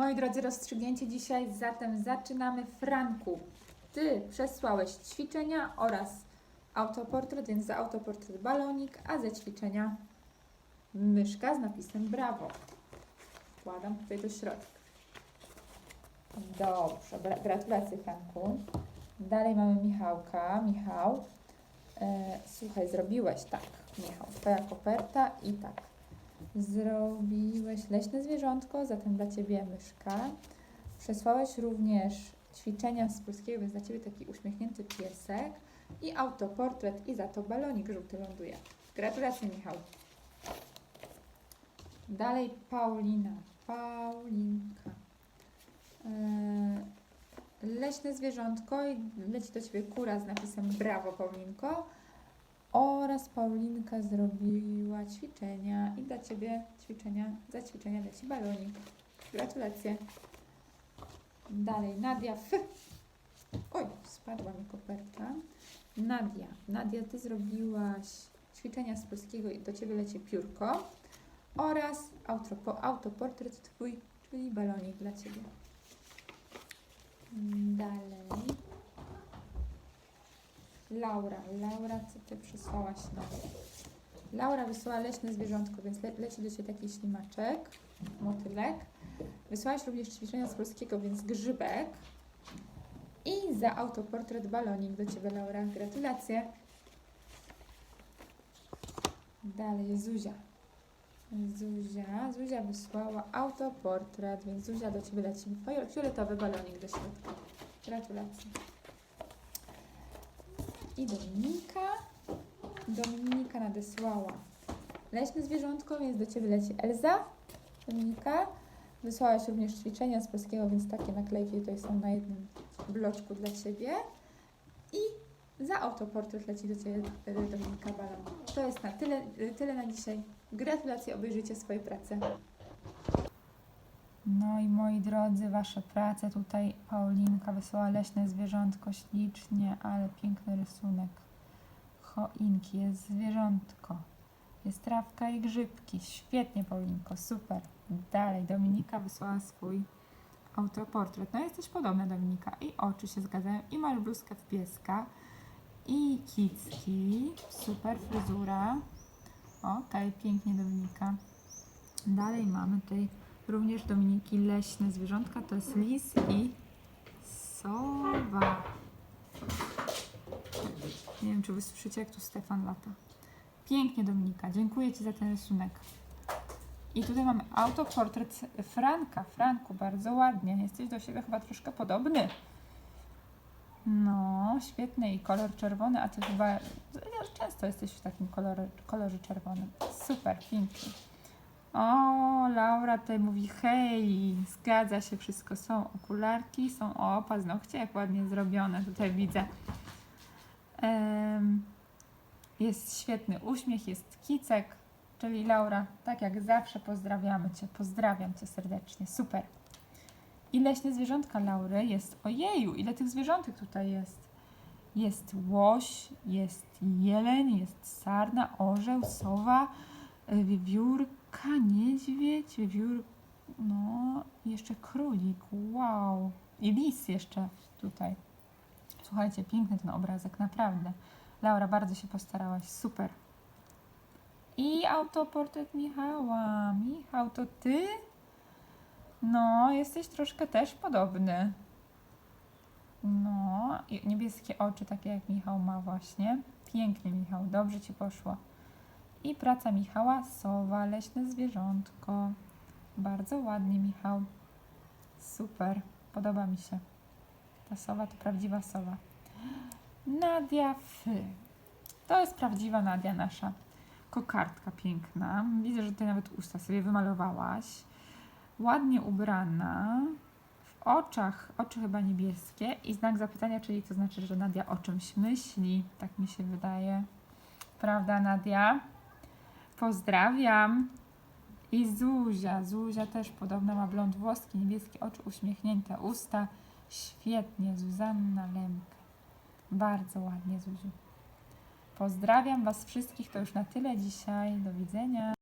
Moi drodzy, rozstrzygnięcie dzisiaj, zatem zaczynamy. Franku, Ty przesłałeś ćwiczenia oraz autoportret, więc za autoportret balonik, a za ćwiczenia myszka z napisem brawo. Wkładam tutaj do środka. Dobrze, gra- gratulacje Franku. Dalej mamy Michałka. Michał, e, słuchaj, zrobiłeś tak, Michał, twoja koperta i tak. Zrobiłeś leśne zwierzątko, zatem dla Ciebie myszka. Przesłałeś również ćwiczenia z polskiego, więc dla Ciebie taki uśmiechnięty piesek i autoportret i za to balonik żółty ląduje. Gratulacje Michał. Dalej Paulina. Paulinka. Eee, leśne zwierzątko i leci do Ciebie kura z napisem brawo Paulinko. Oraz Paulinka zrobiła ćwiczenia i dla Ciebie ćwiczenia, za ćwiczenia leci balonik. Gratulacje. Dalej Nadia F. Oj, spadła mi koperta. Nadia, Nadia, Ty zrobiłaś ćwiczenia z polskiego i do Ciebie leci piórko oraz autopo, autoportret Twój, czyli balonik dla Ciebie. Dalej. Laura, Laura, co Ty przysłałaś? Laura wysłała leśne zwierzątko, więc le, leci do Ciebie taki ślimaczek, motylek. Wysłałaś również ćwiczenia z polskiego, więc grzybek. I za autoportret balonik do Ciebie, Laura. Gratulacje. Dalej Zuzia. Zuzia, Zuzia wysłała autoportret, więc Zuzia do Ciebie leci fio- fioletowy balonik do środka. Gratulacje. I Dominika. Dominika nadesłała leśne zwierzątko, więc do Ciebie leci Elza. Dominika. Wysłałaś również ćwiczenia z polskiego, więc takie naklejki tutaj są na jednym bloczku dla Ciebie. I za autoportret leci do Ciebie e, Dominika Balon. To jest na tyle, tyle na dzisiaj. Gratulacje, obejrzyjcie swoje prace. No i moi drodzy, Wasze prace tutaj Paulinka wysłała leśne zwierzątko ślicznie, ale piękny rysunek. Choinki, jest zwierzątko, jest trawka i grzybki. Świetnie Paulinko, super. Dalej Dominika wysłała swój autoportret. No jesteś podobna Dominika i oczy się zgadzają i masz bluzkę w pieska i kicki, super fryzura. Okej, pięknie Dominika. Dalej mamy tutaj również Dominiki leśne zwierzątka, to jest lis i sowa. Nie wiem, czy wy słyszycie, jak tu Stefan lata. Pięknie Dominika, dziękuję Ci za ten rysunek. I tutaj mamy autoportret Franka. Franku, bardzo ładnie. Jesteś do siebie chyba troszkę podobny. No, świetny i kolor czerwony, a ty chyba ja często jesteś w takim kolorze, kolorze czerwonym. Super, pięknie. O, Laura tutaj mówi hej, zgadza się, wszystko są okularki, są o, paznokcie, jak ładnie zrobione, tutaj widzę. Em, jest świetny uśmiech, jest kicek, czyli Laura, tak jak zawsze pozdrawiamy Cię, pozdrawiam Cię serdecznie, super. I leśne zwierzątka Laury jest, ojeju, ile tych zwierzątek tutaj jest. Jest łoś, jest jeleń, jest sarna, orzeł, sowa, y, wiewiórka, niedźwiedź, wiewiór, no, jeszcze królik, wow. I lis jeszcze tutaj. Słuchajcie, piękny ten obrazek, naprawdę. Laura, bardzo się postarałaś, super. I autoportret Michała. Michał, to ty? No, jesteś troszkę też podobny. No, niebieskie oczy, takie jak Michał ma właśnie. Pięknie, Michał, dobrze ci poszło. I praca Michała, sowa, leśne zwierzątko. Bardzo ładnie, Michał. Super, podoba mi się. Ta sowa to prawdziwa sowa. Nadia Fy. To jest prawdziwa Nadia nasza. Kokardka piękna. Widzę, że ty nawet usta sobie wymalowałaś. Ładnie ubrana. W oczach, oczy chyba niebieskie i znak zapytania, czyli to znaczy, że Nadia o czymś myśli. Tak mi się wydaje. Prawda, Nadia? Pozdrawiam. I Zuzia. Zuzia też podobna, ma blond włoski, niebieskie oczy, uśmiechnięte usta. Świetnie, Zuzanna Lemke. Bardzo ładnie, Zuziu. Pozdrawiam Was wszystkich. To już na tyle dzisiaj. Do widzenia.